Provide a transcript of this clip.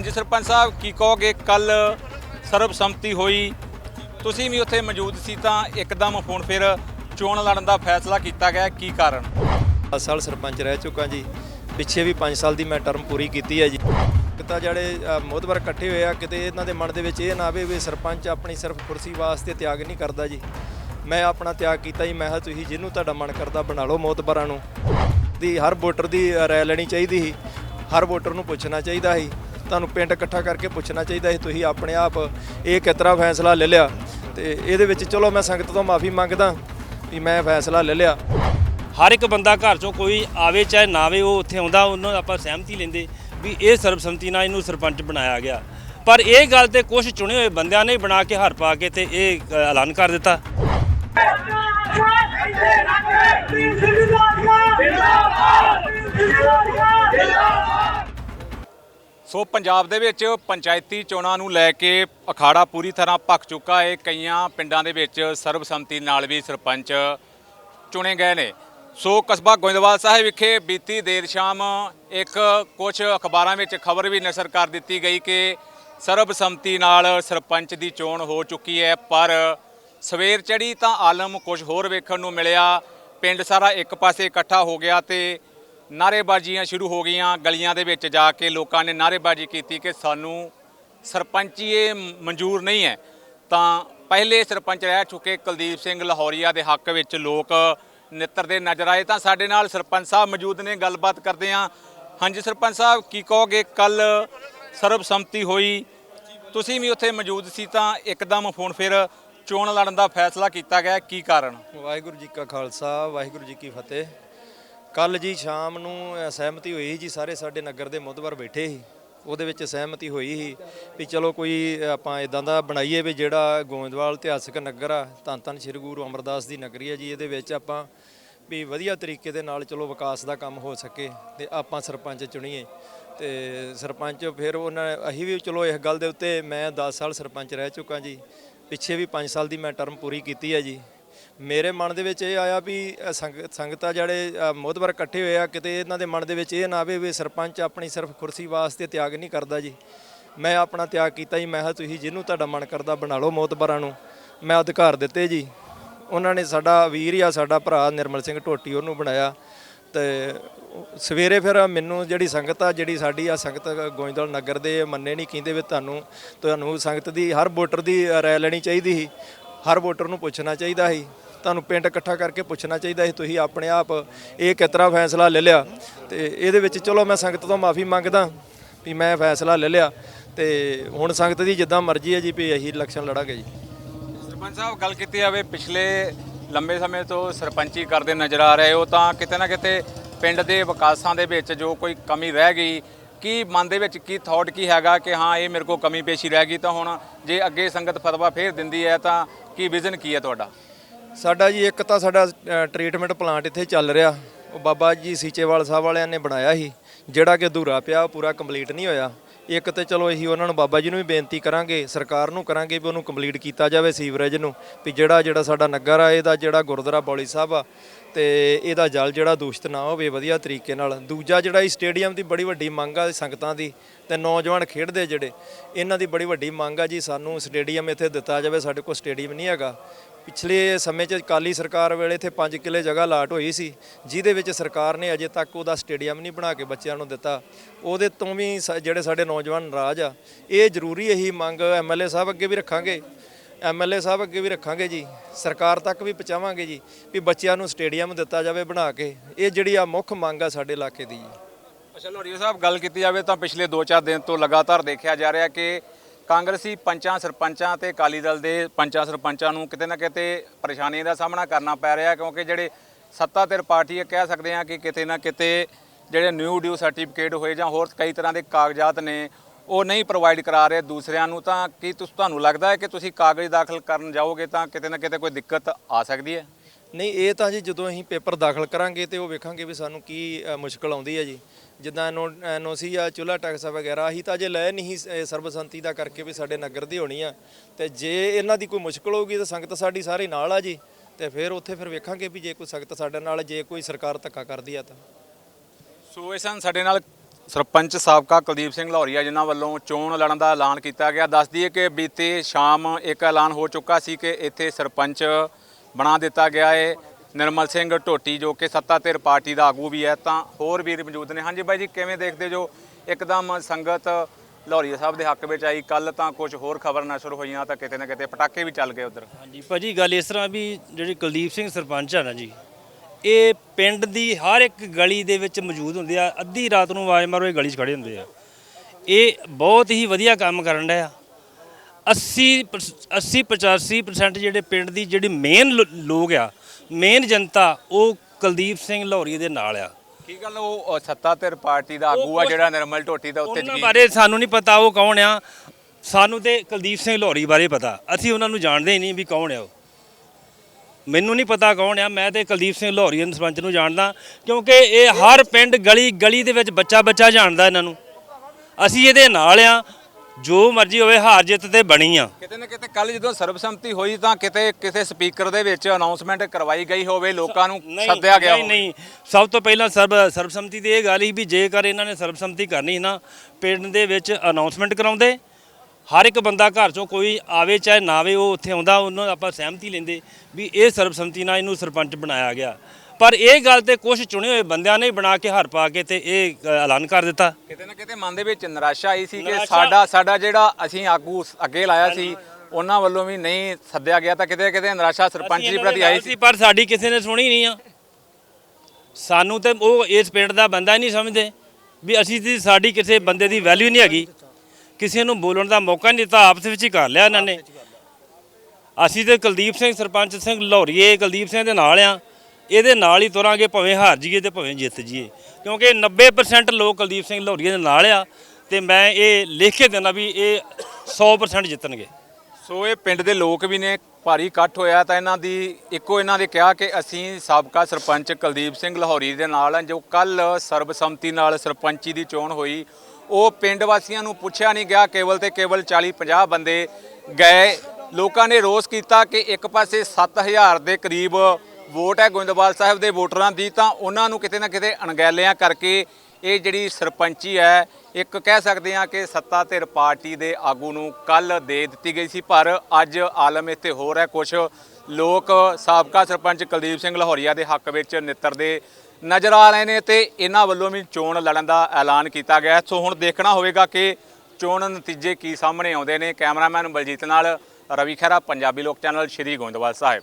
ਹਾਂਜੀ ਸਰਪੰਚ ਸਾਹਿਬ ਕੀ ਕਹੋਗੇ? ਕੱਲ ਸਰਬਸੰਮਤੀ ਹੋਈ। ਤੁਸੀਂ ਵੀ ਉੱਥੇ ਮੌਜੂਦ ਸੀ ਤਾਂ ਇੱਕਦਮ ਹੁਣ ਫਿਰ ਚੋਣ ਲੜਨ ਦਾ ਫੈਸਲਾ ਕੀਤਾ ਗਿਆ। ਕੀ ਕਾਰਨ? 10 ਸਾਲ ਸਰਪੰਚ ਰਹਿ ਚੁੱਕਾ ਜੀ। ਪਿੱਛੇ ਵੀ 5 ਸਾਲ ਦੀ ਮੈਂ ਟਰਮ ਪੂਰੀ ਕੀਤੀ ਹੈ ਜੀ। ਕਿਤਾ ਜਿਹੜੇ ਅ, ਮੋਹਤਬਰ ਇਕੱਠੇ ਹੋਏ ਆ ਕਿਤੇ ਇਹਨਾਂ ਦੇ ਮਨ ਦੇ ਵਿੱਚ ਇਹ ਨਾ ਆਵੇ ਵੀ ਸਰਪੰਚ ਆਪਣੀ ਸਿਰਫ ਕੁਰਸੀ ਵਾਸਤੇ ਤਿਆਗ ਨਹੀਂ ਕਰਦਾ ਜੀ। ਮੈਂ ਆਪਣਾ ਤਿਆਗ ਕੀਤਾ ਜੀ। ਮੈਂ ਕਿਹਾ ਤੁਸੀਂ ਜਿਹਨੂੰ ਤੁਹਾਡਾ ਮਨ ਕਰਦਾ ਬਣਾ ਲਓ ਮੋਹਤਬਰਾਂ ਨੂੰ। ਦੀ ਹਰ ਵੋਟਰ ਦੀ ਰਾਏ ਲੈਣੀ ਚਾਹੀਦੀ ਸੀ। ਹਰ ਵੋਟਰ ਨੂੰ ਪੁੱਛਣਾ ਚਾਹੀਦਾ ਸੀ। ਤੁਹਾਨੂੰ ਪਿੰਡ ਇਕੱਠਾ ਕਰਕੇ ਪੁੱਛਣਾ ਚਾਹੀਦਾ ਸੀ ਤੁਸੀਂ ਆਪਣੇ ਆਪ ਇਹ ਕਿਤਰਾ ਫੈਸਲਾ ਲੈ ਲਿਆ? ਤੇ ਇਹਦੇ ਵਿੱਚ ਚਲੋ ਮੈਂ ਸੰਗਤ ਤੋਂ ਮਾਫੀ ਮੰਗਦਾ ਵੀ ਮੈਂ ਫੈਸਲਾ ਲੈ ਲਿਆ। ਹਰ ਇੱਕ ਬੰਦਾ ਘਰ ਚੋਂ ਕੋਈ ਆਵੇ ਚਾਹੇ ਨਾ ਆਵੇ ਉਹ ਉੱਥੇ ਆਉਂਦਾ ਉਹਨਾਂ ਆਪਾਂ ਸਹਿਮਤੀ ਲੈਂਦੇ ਵੀ ਇਹ ਸਰਬਸੰਮਤੀ ਨਾਲ ਇਹਨੂੰ ਸਰਪੰਚ ਬਣਾਇਆ ਗਿਆ। ਪਰ ਇਹ ਗੱਲ ਤੇ ਕੁਝ ਚੁਣੇ ਹੋਏ ਬੰਦਿਆਂ ਨੇ ਬਣਾ ਕੇ ਹਾਰ ਪਾ ਕੇ ਤੇ ਇਹ ਐਲਾਨ ਕਰ ਦਿੱਤਾ। ਸੋ ਪੰਜਾਬ ਦੇ ਵਿੱਚ ਪੰਚਾਇਤੀ ਚੋਣਾਂ ਨੂੰ ਲੈ ਕੇ ਅਖਾੜਾ ਪੂਰੀ ਤਰ੍ਹਾਂ ਭਖ ਚੁੱਕਾ ਹੈ। ਕਈਆਂ ਪਿੰਡਾਂ ਦੇ ਵਿੱਚ ਸਰਬਸੰਮਤੀ ਨਾਲ ਵੀ ਸਰਪੰਚ ਚੁਣੇ ਗਏ ਨੇ। ਸੋ ਕਸਬਾ ਗੋਇੰਦਵਾਲ ਸਾਹਿਬ ਵਿਖੇ ਬੀਤੀ ਦੇਰ ਸ਼ਾਮ ਇੱਕ ਕੁਝ ਅਖਬਾਰਾਂ ਵਿੱਚ ਖਬਰ ਵੀ ਨਸ਼ਰ ਕਰ ਦਿੱਤੀ ਗਈ ਕਿ ਸਰਬਸੰਮਤੀ ਨਾਲ ਸਰਪੰਚ ਦੀ ਚੋਣ ਹੋ ਚੁੱਕੀ ਹੈ, ਪਰ ਸਵੇਰ ਚੜੀ ਤਾਂ ਆਲਮ ਕੁਝ ਹੋਰ ਵੇਖਣ ਨੂੰ ਮਿਲਿਆ। ਪਿੰਡ ਸਾਰਾ ਇੱਕ ਪਾਸੇ ਇਕੱਠਾ ਹੋ ਗਿਆ ਤੇ ਨਾਅਰੇਬਾਜ਼ੀਆਂ ਸ਼ੁਰੂ ਹੋ ਗਈਆਂ ਗਲੀਆਂ ਦੇ ਵਿੱਚ ਜਾ ਕੇ ਲੋਕਾਂ ਨੇ ਨਾਅਰੇਬਾਜ਼ੀ ਕੀਤੀ ਕਿ ਸਾਨੂੰ ਸਰਪੰਚੀ ਇਹ ਮਨਜ਼ੂਰ ਨਹੀਂ ਹੈ। ਤਾਂ ਪਹਿਲੇ ਸਰਪੰਚ ਰਹਿ ਚੁੱਕੇ ਕੁਲਦੀਪ ਸਿੰਘ ਲਾਹੌਰੀਆ ਦੇ ਹੱਕ ਵਿੱਚ ਲੋਕ ਨਿੱਤਰ ਦੇ ਨਜ਼ਰ ਆਏ। ਤਾਂ ਸਾਡੇ ਨਾਲ ਸਰਪੰਚ ਸਾਹਿਬ ਮੌਜੂਦ ਨੇ, ਗੱਲਬਾਤ ਕਰਦੇ ਹਾਂ। ਹਾਂਜੀ ਸਰਪੰਚ ਸਾਹਿਬ, ਕੀ ਕਹੋਗੇ? ਕੱਲ ਸਰਬਸੰਮਤੀ ਹੋਈ। ਤੁਸੀਂ ਵੀ ਉੱਥੇ ਮੌਜੂਦ ਸੀ ਤਾਂ ਇੱਕਦਮ ਫੋਨ ਫਿਰ ਚੋਣ ਲੜਨ ਦਾ ਫੈਸਲਾ ਕੀਤਾ ਗਿਆ। ਕੀ ਕਾਰਨ? ਵਾਹਿਗੁਰੂ ਜੀ ਕਾ ਖਾਲਸਾ, ਵਾਹਿਗੁਰੂ ਜੀ ਕੀ ਫਤਿਹ। ਕੱਲ ਜੀ ਸ਼ਾਮ ਨੂੰ ਅ, ਸਹਿਮਤੀ ਹੋਈ ਸੀ ਜੀ ਸਾਰੇ ਸਾਡੇ ਨਗਰ ਦੇ ਮੁੱਦਵਰ ਬੈਠੇ ਸੀ। ਉਹਦੇ ਵਿੱਚ ਸਹਿਮਤੀ ਹੋਈ ਸੀ ਵੀ ਚਲੋ ਕੋਈ ਆਪਾਂ ਇਦਾਂ ਦਾ ਬਣਾਈਏ ਵੀ ਜਿਹੜਾ ਗੋਇੰਦਵਾਲ ਇਤਿਹਾਸਕ ਨਗਰ ਆ ਧੰਨ ਧੰਨ ਸ੍ਰੀ ਗੁਰੂ ਅਮਰਦਾਸ ਦੀ ਨਗਰੀ ਹੈ ਜੀ ਇਹਦੇ ਵਿੱਚ ਆਪਾਂ ਵੀ ਵਧੀਆ ਤਰੀਕੇ ਦੇ ਨਾਲ ਚਲੋ ਵਿਕਾਸ ਦਾ ਕੰਮ ਹੋ ਸਕੇ ਤੇ ਆਪਾਂ ਸਰਪੰਚ ਚੁਣੀਏ। ਤੇ ਸਰਪੰਚ ਫਿਰ ਉਹਨਾਂ ਅਸੀਂ ਵੀ ਚਲੋ ਇਸ ਗੱਲ ਦੇ ਉੱਤੇ ਮੈਂ 10 ਸਾਲ ਸਰਪੰਚ ਰਹਿ ਚੁੱਕਾ ਜੀ। ਪਿੱਛੇ ਵੀ 5 ਸਾਲ ਦੀ ਮੈਂ ਟਰਮ ਪੂਰੀ ਕੀਤੀ ਹੈ ਜੀ। ਮੇਰੇ ਮਨ ਦੇ ਵਿੱਚ ਇਹ ਆਇਆ ਵੀ ਅ, ਸੰਗ- ਸੰਗਤਾਂ ਜਿਹੜੇ ਅ, ਮੋਹਤਬਰ ਇਕੱਠੇ ਹੋਏ ਆ ਕਿਤੇ ਇਹਨਾਂ ਦੇ ਮਨ ਦੇ ਵਿੱਚ ਇਹ ਨਾ ਆਵੇ ਵੀ ਸਰਪੰਚ ਆਪਣੀ ਸਿਰਫ ਕੁਰਸੀ ਵਾਸਤੇ ਤਿਆਗ ਨਹੀਂ ਕਰਦਾ ਜੀ। ਮੈਂ ਆਪਣਾ ਤਿਆਗ ਕੀਤਾ ਜੀ ਮੈਂ ਕਿਹਾ ਤੁਸੀਂ ਜਿਹਨੂੰ ਤੁਹਾਡਾ ਮਨ ਕਰਦਾ ਬਣਾ ਲਓ ਮੋਹਤਬਰਾਂ ਨੂੰ। ਮੈਂ ਅਧਿਕਾਰ ਦਿੱਤੇ ਜੀ। ਉਹਨਾਂ ਨੇ ਸਾਡਾ ਵੀਰ ਆ ਸਾਡਾ ਭਰਾ ਨਿਰਮਲ ਸਿੰਘ ਟੋਟੀ ਉਹਨੂੰ ਬਣਾਇਆ ਤੇ ਸਵੇਰੇ ਫਿਰ ਮੈਨੂੰ ਜਿਹੜੀ ਸੰਗਤ ਆ ਜਿਹੜੀ ਸਾਡੀ ਆ ਸੰਗਤ ਗੋਇੰਦਲ ਨਗਰ ਦੇ ਮੰਨੇ ਨਹੀਂ ਕਹਿੰਦੇ ਵੀ ਤੁਹਾਨੂੰ ਤੁਹਾਨੂੰ ਸੰਗਤ ਦੀ ਹਰ ਵੋਟਰ ਦੀ ਰਾਏ ਲੈਣੀ ਚਾਹੀਦੀ ਸੀ। ਹਰ ਵੋਟਰ ਨੂੰ ਪੁੱਛਣਾ ਚਾਹੀਦਾ ਸੀ। ਤੁਹਾਨੂੰ ਪਿੰਡ ਇਕੱਠਾ ਕਰਕੇ ਪੁੱਛਣਾ ਚਾਹੀਦਾ ਸੀ, ਤੁਸੀਂ ਆਪਣੇ ਆਪ ਇਹ ਕਿਤਰਾ ਫੈਸਲਾ ਲੈ ਲਿਆ? ਤੇ ਇਹਦੇ ਵਿੱਚ ਚਲੋ ਮੈਂ ਸੰਗਤ ਤੋਂ ਮਾਫੀ ਮੰਗਦਾ ਵੀ ਮੈਂ ਫੈਸਲਾ ਲੈ ਲਿਆ। ਤੇ ਹੁਣ ਸੰਗਤ ਦੀ ਜਿੱਦਾਂ ਮਰਜ਼ੀ ਹੈ ਜੀ ਵੀ ਅਸੀਂ ਇਲੈਕਸ਼ਨ ਲੜਾਂਗੇ ਜੀ। ਸਰਪੰਚ ਸਾਹਿਬ, ਗੱਲ ਕੀਤੀ ਜਾਵੇ, ਪਿਛਲੇ ਲੰਬੇ ਸਮੇਂ ਤੋਂ ਸਰਪੰਚੀ ਕਰਦੇ ਨਜ਼ਰ ਆ ਰਹੇ ਹੋ, ਤਾਂ ਕਿਤੇ ਨਾ ਕਿਤੇ ਪਿੰਡ ਦੇ ਵਿਕਾਸਾਂ ਦੇ ਵਿੱਚ ਜੋ ਕੋਈ ਕਮੀ ਰਹਿ ਗਈ, ਕੀ ਮਨ ਦੇ ਵਿੱਚ ਕੀ ਥਾਟ ਕੀ ਹੈਗਾ ਕਿ ਹਾਂ, ਇਹ ਮੇਰੇ ਕੋਲ ਕਮੀ ਪੇਸ਼ੀ ਰਹਿ ਗਈ ਤਾਂ ਹੁਣ ਜੇ ਅੱਗੇ ਸੰਗਤ ਫਤਵਾ ਫੇਰ ਦਿੰਦੀ ਹੈ ਤਾਂ ਕੀ ਵਿਜ਼ਨ ਕੀ ਹੈ ਤੁਹਾਡਾ? ਸਾਡਾ ਜੀ ਇੱਕ ਤਾਂ ਸਾਡਾ ਟ੍ਰੀਟਮੈਂਟ ਪਲਾਂਟ ਇੱਥੇ ਚੱਲ ਰਿਹਾ। ਉਹ ਬਾਬਾ ਜੀ ਸੀਚੇਵਾਲ ਸਾਹਿਬ ਵਾਲਿਆਂ ਨੇ ਬਣਾਇਆ ਸੀ। ਜਿਹੜਾ ਕਿ ਅਧੂਰਾ ਪਿਆ, ਉਹ ਪੂਰਾ ਕੰਪਲੀਟ ਨਹੀਂ ਹੋਇਆ। ਇੱਕ ਤੇ ਚਲੋ ਇਹੀ ਉਹਨਾਂ ਨੂੰ ਬਾਬਾ ਜੀ ਨੂੰ ਵੀ ਬੇਨਤੀ ਕਰਾਂਗੇ, ਸਰਕਾਰ ਨੂੰ ਕਰਾਂਗੇ ਵੀ ਉਹਨੂੰ ਕੰਪਲੀਟ ਕੀਤਾ ਜਾਵੇ ਸੀਵਰੇਜ ਨੂੰ। ਵੀ ਜਿਹੜਾ ਜਿਹੜਾ ਸਾਡਾ ਨਗਰ ਆ, ਇਹਦਾ ਜਿਹੜਾ ਗੁਰਦੁਆਰਾ ਬੌਲੀ ਸਾਹਿਬ ਆ, ਤੇ ਇਹਦਾ ਜਲ ਜਿਹੜਾ ਦੂਸ਼ਿਤ ਨਾ ਹੋਵੇ ਵਧੀਆ ਤਰੀਕੇ ਨਾਲ। ਦੂਜਾ ਜਿਹੜਾ ਇਹ ਸਟੇਡੀਅਮ ਦੀ ਬੜੀ ਵੱਡੀ ਮੰਗ ਆ, ਸੰਗਤਾਂ ਦੀ ਤੇ ਨੌਜਵਾਨ ਖੇਡਦੇ ਜਿਹੜੇ, ਇਹਨਾਂ ਦੀ ਬੜੀ ਵੱਡੀ ਮੰਗ ਆ ਜੀ, ਸਾਨੂੰ ਸਟੇਡੀਅਮ ਇੱਥੇ ਦਿੱਤਾ ਜਾਵੇ, ਸਾਡੇ ਕੋਲ ਸਟੇਡੀਅਮ ਨਹੀਂ ਹੈਗਾ। ਪਿਛਲੇ ਸਮੇਂ 'ਚ ਅਕਾਲੀ ਸਰਕਾਰ ਵੇਲੇ ਇੱਥੇ 5 ਕਿੱਲੇ ਜਗ੍ਹਾ ਲਾਟ ਹੋਈ ਸੀ, ਜਿਹਦੇ ਵਿੱਚ ਸਰਕਾਰ ਨੇ ਅਜੇ ਤੱਕ ਉਹਦਾ ਸਟੇਡੀਅਮ ਨਹੀਂ ਬਣਾ ਕੇ ਬੱਚਿਆਂ ਨੂੰ ਦਿੱਤਾ। ਉਹਦੇ ਤੋਂ ਵੀ ਸ- ਜਿਹੜੇ ਸਾਡੇ ਨੌਜਵਾਨ ਨਾਰਾਜ਼ ਆ, ਇਹ ਜ਼ਰੂਰੀ ਇਹੀ ਮੰਗ ਐਮਐਲਏ ਸਾਹਿਬ ਅੱਗੇ ਵੀ ਰੱਖਾਂਗੇ। ਐਮਐਲਏ ਸਾਹਿਬ ਅੱਗੇ ਵੀ ਰੱਖਾਂਗੇ ਜੀ। ਸਰਕਾਰ ਤੱਕ ਵੀ ਪਹੁੰਚਾਵਾਂਗੇ ਜੀ, ਵੀ ਬੱਚਿਆਂ ਨੂੰ ਸਟੇਡੀਅਮ ਦਿੱਤਾ ਜਾਵੇ ਬਣਾ ਕੇ। ਇਹ ਜਿਹੜੀ ਆ ਮੁੱਖ ਮੰਗ ਆ ਸਾਡੇ ਇਲਾਕੇ ਦੀ ਜੀ। ਅੱਛਾ ਲੋਰੀਆ ਸਾਹਿਬ ਗੱਲ ਕੀਤੀ ਜਾਵੇ ਤਾਂ ਪਿਛਲੇ 2-4 ਦਿਨ ਤੋਂ ਲਗਾਤਾਰ ਦੇਖਿਆ ਜਾ ਰਿਹਾ ਕਿ ਕਾਂਗਰਸੀ ਪੰਚਾਂ ਸਰਪੰਚਾਂ ਤੇ ਅਕਾਲੀ ਦਲ ਦੇ ਪੰਚਾਂ ਸਰਪੰਚਾਂ ਨੂੰ ਕਿਤੇ ਨਾ ਕਿਤੇ ਪਰੇਸ਼ਾਨੀ ਦਾ ਸਾਹਮਣਾ ਕਰਨਾ ਪੈ ਰਿਹਾ ਕਿਉਂਕਿ ਜਿਹੜੇ ਸੱਤਾਧਿਰ ਪਾਰਟੀ ਇਹ ਕਹਿ ਸਕਦੇ ਆ ਕਿ ਕਿਤੇ ਨਾ ਕਿਤੇ ਜਿਹੜੇ ਨਿਊ ਡਿਊ ਸਰਟੀਫਿਕੇਟ ਹੋਏ ਜਾਂ ਹੋਰ ਕਈ ਤਰ੍ਹਾਂ ਦੇ ਕਾਗਜ਼ਾਤ ਨੇ ਉਹ ਨਹੀਂ ਪ੍ਰੋਵਾਈਡ ਕਰਾ ਰਹੇ ਦੂਸਰਿਆਂ ਨੂੰ ਤਾਂ ਕੀ ਤੁਸ ਤੁਹਾਨੂੰ ਲੱਗਦਾ ਹੈ ਕਿ ਤੁਸੀਂ ਕਾਗਜ਼ ਦਾਖਲ ਕਰਨ ਜਾਓਗੇ ਤਾਂ ਕਿਤੇ ਨਾ ਕਿਤੇ ਕੋਈ ਦਿੱਕਤ ਆ ਸਕਦੀ ਹੈ? ਨਹੀਂ ਇਹ ਤਾਂ ਜੀ ਜਦੋਂ ਅਸੀਂ ਪੇਪਰ ਦਾਖਲ ਕਰਾਂਗੇ ਤੇ ਉਹ ਵੇਖਾਂਗੇ ਵੀ ਸਾਨੂੰ ਕੀ ਅ, ਮੁਸ਼ਕਲ ਆਉਂਦੀ ਹੈ ਜੀ। ਜਿੱਦਾਂ ਐਨਓਸੀ ਆ ਚੁੱਲਾ ਟੈਕਸ ਵਗੈਰਾ ਅਸੀਂ ਤਾਂ ਜੇ ਲੈ ਨਹੀਂ ਸੀ, ਅ, ਦਾ ਕਰਕੇ ਵੀ ਸਾਡੇ ਨਗਰ ਦੀ ਹੋਣੀ ਆ। ਤੇ ਜੇ ਇਹਨਾਂ ਦੀ ਕੋਈ ਮੁਸ਼ਕਲ ਹੋਊਗੀ ਤਾਂ ਸੰਗਤ ਸਾਡੀ ਸਾਰੀ ਨਾਲ ਆ ਜੀ। ਤੇ ਫਿਰ ਉੱਥੇ ਫਿਰ ਵੇਖਾਂਗੇ ਵੀ ਜੇ ਕੋਈ ਸੰਗਤ ਸਾਡੇ ਨਾਲ ਜੇ ਕੋਈ ਸਰਕਾਰ ਧੱਕਾ ਕਰਦੀ ਆ ਤਾਂ। ਸੋ ਇਹ ਸਨ ਸਾਡੇ ਨਾਲ ਸਰਪੰਚ ਸਾਬਕਾ ਕੁਲਦੀਪ ਸਿੰਘ ਲਾਹੌਰੀਆ ਜਿਨ੍ਹਾਂ ਵੱਲੋਂ ਚੋਣ ਲੜਨ ਦਾ ਐਲਾਨ ਕੀਤਾ ਗਿਆ। ਦੱਸ ਦਈਏ ਕਿ ਬੀਤੇ ਸ਼ਾਮ ਇੱਕ ਐਲਾਨ ਹੋ ਚੁੱਕਾ ਸੀ ਕਿ ਇੱਥੇ ਸਰਪੰਚ ਬਣਾ ਦਿੱਤਾ ਗਿਆ ਹੈ ਨਿਰਮਲ ਸਿੰਘ ਢੋਟੀ ਜੋ ਕਿ ਸੱਤਾ ਧਿਰ ਪਾਰਟੀ ਦਾ ਆਗੂ ਵੀ ਹੈ, ਤਾਂ ਹੋਰ ਵੀਰ ਮੌਜੂਦ ਨੇ। ਹਾਂਜੀ ਬਾਈ ਜੀ, ਕਿਵੇਂ ਦੇਖਦੇ ਜੋ ਇੱਕਦਮ ਸੰਗਤ ਲਾਹੌਰੀਆ ਸਾਹਿਬ ਦੇ ਹੱਕ ਵਿੱਚ ਆਈ? ਕੱਲ ਤਾਂ ਕੁਝ ਹੋਰ ਖਬਰ ਨਸ਼ਰ ਹੋਈਆਂ, ਤਾਂ ਕਿਤੇ ਨਾ ਕਿਤੇ ਪਟਾਕੇ ਵੀ ਚੱਲ ਗਏ ਉਧਰ। ਹਾਂਜੀ, ਭਾਜੀ ਗੱਲ ਇਸ ਤਰ੍ਹਾਂ ਵੀ ਜਿਹੜੀ ਕੁਲਦੀਪ ਸਿੰਘ ਸਰਪੰਚ ਆ ਨਾ ਜੀ, ਇਹ ਪਿੰਡ ਦੀ ਹਰ ਇੱਕ ਗਲੀ ਦੇ ਵਿੱਚ ਮੌਜੂਦ ਹੁੰਦੇ ਆ, ਅੱਧੀ ਰਾਤ ਨੂੰ ਆਵਾਜ਼ ਮਾਰੋ ਇਹ ਗਲੀ 'ਚ ਖੜੇ ਹੁੰਦੇ ਆ। ਇਹ ਬਹੁਤ ਹੀ ਵਧੀਆ ਕੰਮ ਕਰਨ ਡਿਆ। 80 80 85% ਜਿਹੜੇ ਪਿੰਡ ਦੀ ਜਿਹੜੀ ਮੇਨ ਲੋਕ ਆ ਮੇਨ ਜਨਤਾ ਉਹ ਕੁਲਦੀਪ ਸਿੰਘ ਲਾਹੌਰੀ ਦੇ ਨਾਲ ਆ। ਕੀ ਗੱਲ ਉਹ ਅ, ਸੱਤਾ ਧਿਰ ਪਾਰਟੀ ਦਾ ਆਗੂ ਆ ਜਿਹੜਾ ਨਿਰਮਲ ਢੋਟੀ ਦਾ ਉੱਤੇ ਉਹਨਾਂ ਬਾਰੇ ਸਾਨੂੰ ਨਹੀਂ ਪਤਾ ਉਹ ਕੌਣ ਆ। ਸਾਨੂੰ ਤੇ ਕੁਲਦੀਪ ਸਿੰਘ ਲਾਹੌਰੀ ਬਾਰੇ ਪਤਾ। ਅਸੀਂ ਉਹਨਾਂ ਨੂੰ ਜਾਣਦੇ ਹੀ ਨਹੀਂ ਵੀ ਕੌਣ ਆ ਉਹ। ਮੈਨੂੰ ਨਹੀਂ ਪਤਾ ਕੌਣ ਆ। ਮੈਂ ਤੇ ਕੁਲਦੀਪ ਸਿੰਘ ਲਾਹੌਰੀ ਨੂੰ ਸਰਪੰਚ ਨੂੰ ਜਾਣਦਾ ਕਿਉਂਕਿ ਇਹ ਹਰ ਪਿੰਡ ਗਲੀ ਗਲੀ ਦੇ ਵਿੱਚ ਬੱਚਾ ਬੱਚਾ ਜਾਣਦਾ ਇਹਨਾਂ ਨੂੰ। ਅਸੀਂ ਇਹਦੇ ਨਾਲ ਆ। ਜੋ ਮਰਜ਼ੀ ਹੋਵੇ ਹਾਰ ਜਿੱਤ ਤੇ ਬਣੀ ਆ। ਕਿਤੇ ਨਾ ਕਿਤੇ ਕੱਲ ਜਦੋਂ ਸਰਬਸੰਮਤੀ ਹੋਈ ਤਾਂ ਕਿਤੇ ਕਿਸੇ ਸਪੀਕਰ ਦੇ ਵਿੱਚ ਅਨਾਉਂਸਮੈਂਟ ਕਰਵਾਈ ਗਈ ਹੋਵੇ ਲੋਕਾਂ ਨੂੰ ਸੱਦਿਆ ਗਿਆ ਨਹੀਂ ਨਹੀਂ। ਸਭ ਤੋਂ ਪਹਿਲਾਂ ਸਰਬ ਸਰਬਸੰਮਤੀ ਦੀ ਇਹ ਗੱਲ ਸੀ ਵੀ ਜੇਕਰ ਇਹਨਾਂ ਨੇ ਸਰਬਸੰਮਤੀ ਕਰਨੀ ਨਾ ਪਿੰਡ ਦੇ ਵਿੱਚ ਅਨਾਉਂਸਮੈਂਟ ਕਰਾਉਂਦੇ ਹਰ ਇੱਕ ਬੰਦਾ ਘਰ ਚੋਂ ਕੋਈ ਆਵੇ ਚਾਹੇ ਨਾ ਆਵੇ ਉਹ ਉੱਥੇ ਆਉਂਦਾ ਉਹਨਾਂ ਆਪਾਂ ਸਹਿਮਤੀ ਲੈਂਦੇ ਵੀ ਇਹ ਸਰਬਸੰਮਤੀ ਨਾਲ ਇਹਨੂੰ ਸਰਪੰਚ ਬਣਾਇਆ ਗਿਆ। ਪਰ ਇਹ ਗੱਲ ਤੇ ਕੁਝ ਚੁਣੇ ਹੋਏ ਬੰਦਿਆਂ ਨੇ ਬਣਾ ਕੇ ਹਰ ਪਾ ਕੇ ਤੇ ਇਹ ਐਲਾਨ ਕਰ ਦਿੱਤਾ। ਕਿਤੇ ਨਾ ਕਿਤੇ ਮਨ ਦੇ ਵਿੱਚ ਨਿਰਾਸ਼ਾ ਆਈ ਸੀ ਕਿ ਸਾਡਾ ਸਾਡਾ ਜਿਹੜਾ ਅਸੀਂ ਆਗੂ ਅੱਗੇ ਲਾਇਆ ਸੀ ਉਹਨਾਂ ਵੱਲੋਂ ਵੀ ਨਹੀਂ ਸੱਦਿਆ ਗਿਆ ਤਾਂ ਕਿਤੇ ਕਿਤੇ ਨਿਰਾਸ਼ਾ ਸਰਪੰਚ ਜੀ ਪ੍ਰਤੀ ਆਈ ਸੀ। ਪਰ ਸਾਡੀ ਕਿਸੇ ਨੇ ਸੁਣੀ ਨਹੀਂ ਆ। ਸਾਨੂੰ ਤੇ ਉਹ ਇਸ ਪਿੰਡ ਦਾ ਬੰਦਾ ਹੀ ਨਹੀਂ ਸਮਝਦੇ ਵੀ ਅਸੀਂ ਤੇ ਸਾਡੀ ਕਿਸੇ ਬੰਦੇ ਦੀ ਵੈਲਿਊ ਨਹੀਂ ਹੈਗੀ। ਕਿਸੇ ਨੂੰ ਬੋਲਣ ਦਾ ਮੌਕਾ ਨਹੀਂ ਦਿੱਤਾ ਆਪਸ ਵਿੱਚ ਹੀ ਕਰ ਲਿਆ ਇਹਨਾਂ ਨੇ। ਅਸੀਂ ਤੇ ਕੁਲਦੀਪ ਸਿੰਘ ਸਰਪੰਚ ਸਿੰਘ ਲਾਹੌਰੀਏ ਕੁਲਦੀਪ ਸਿੰਘ ਦੇ ਨਾਲ ਆ। ਇਹਦੇ ਨਾਲ ਹੀ ਤੁਰਾਂਗੇ, ਭਾਵੇਂ ਹਾਰ ਜੀਏ ਤੇ ਭਾਵੇਂ ਜਿੱਤ ਜੀਏ ਕਿਉਂਕਿ 90% ਲੋਕ ਕੁਲਦੀਪ ਸਿੰਘ ਲਾਹੌਰੀਏ ਦੇ ਨਾਲ ਆ ਤੇ ਮੈਂ ਇਹ ਲਿਖ ਕੇ ਦਿੰਦਾ ਵੀ ਇਹ 100% ਜਿੱਤਣਗੇ। ਸੋ ਇਹ ਪਿੰਡ ਦੇ ਲੋਕ ਵੀ ਨੇ, ਭਾਰੀ ਇਕੱਠ ਹੋਇਆ ਤਾਂ ਇਹਨਾਂ ਦੀ, ਇੱਕੋ ਇਹਨਾਂ ਦੇ ਕਿਹਾ ਕਿ ਅਸੀਂ ਸਾਬਕਾ ਸਰਪੰਚ ਕੁਲਦੀਪ ਸਿੰਘ ਲਾਹੌਰੀ ਦੇ ਨਾਲ ਹਾਂ, ਜੋ ਕੱਲ ਸਰਬਸੰਮਤੀ ਨਾਲ ਸਰਪੰਚੀ ਦੀ ਚੋਣ ਹੋਈ। ਉਹ ਪਿੰਡ ਵਾਸੀਆਂ ਨੂੰ ਪੁੱਛਿਆ ਨਹੀਂ ਗਿਆ, ਕੇਵਲ ਤੇ ਕੇਵਲ 40 50 ਬੰਦੇ ਗਏ। ਲੋਕਾਂ ਨੇ ਰੋਸ ਕੀਤਾ ਕਿ ਇੱਕ ਪਾਸੇ 7000 ਦੇ ਕਰੀਬ ਵੋਟ ਹੈ ਗੋਇੰਦਵਾਲ ਸਾਹਿਬ ਦੇ ਵੋਟਰਾਂ ਦੀ, ਤਾਂ ਉਹਨਾਂ ਨੂੰ ਕਿਤੇ ਨਾ ਕਿਤੇ ਅਣਗਹਿਲਿਆਂ ਕਰਕੇ ਇਹ ਜਿਹੜੀ ਸਰਪੰਚੀ ਹੈ, ਇੱਕ ਕਹਿ ਸਕਦੇ ਹਾਂ ਕਿ ਸੱਤਾ ਧਿਰ ਪਾਰਟੀ ਦੇ ਆਗੂ ਨੂੰ ਕੱਲ ਦੇ ਦਿੱਤੀ ਗਈ ਸੀ, ਪਰ ਅੱਜ ਆਲਮ ਇੱਥੇ ਹੋਰ ਹੈ ਕੁਝ ਲੋਕ ਸਾਬਕਾ ਸਰਪੰਚ ਕੁਲਦੀਪ ਸਿੰਘ ਲਾਹੌਰੀਆ ਦੇ ਹੱਕ ਵਿੱਚ ਨਿੱਤਰਦੇ ਨਜ਼ਰ ਆ ਰਹੇ ਨੇ ਤੇ ਇਹਨਾਂ ਵੱਲੋਂ ਵੀ ਚੋਣ ਲੜਨ ਦਾ ਐਲਾਨ ਕੀਤਾ ਗਿਆ ਸੋ ਹੁਣ ਦੇਖਣਾ ਹੋਵੇਗਾ ਕਿ ਚੋਣ ਨਤੀਜੇ ਕੀ ਸਾਹਮਣੇ ਆਉਂਦੇ ਨੇ। ਕੈਮਰਾਮੈਨ ਬਲਜੀਤ ਨਾਲ ਰਵੀ ਖਹਿਰਾ, ਪੰਜਾਬੀ ਲੋਕ ਚੈਨਲ, ਸ਼੍ਰੀ ਗੋਇੰਦਵਾਲ ਸਾਹਿਬ।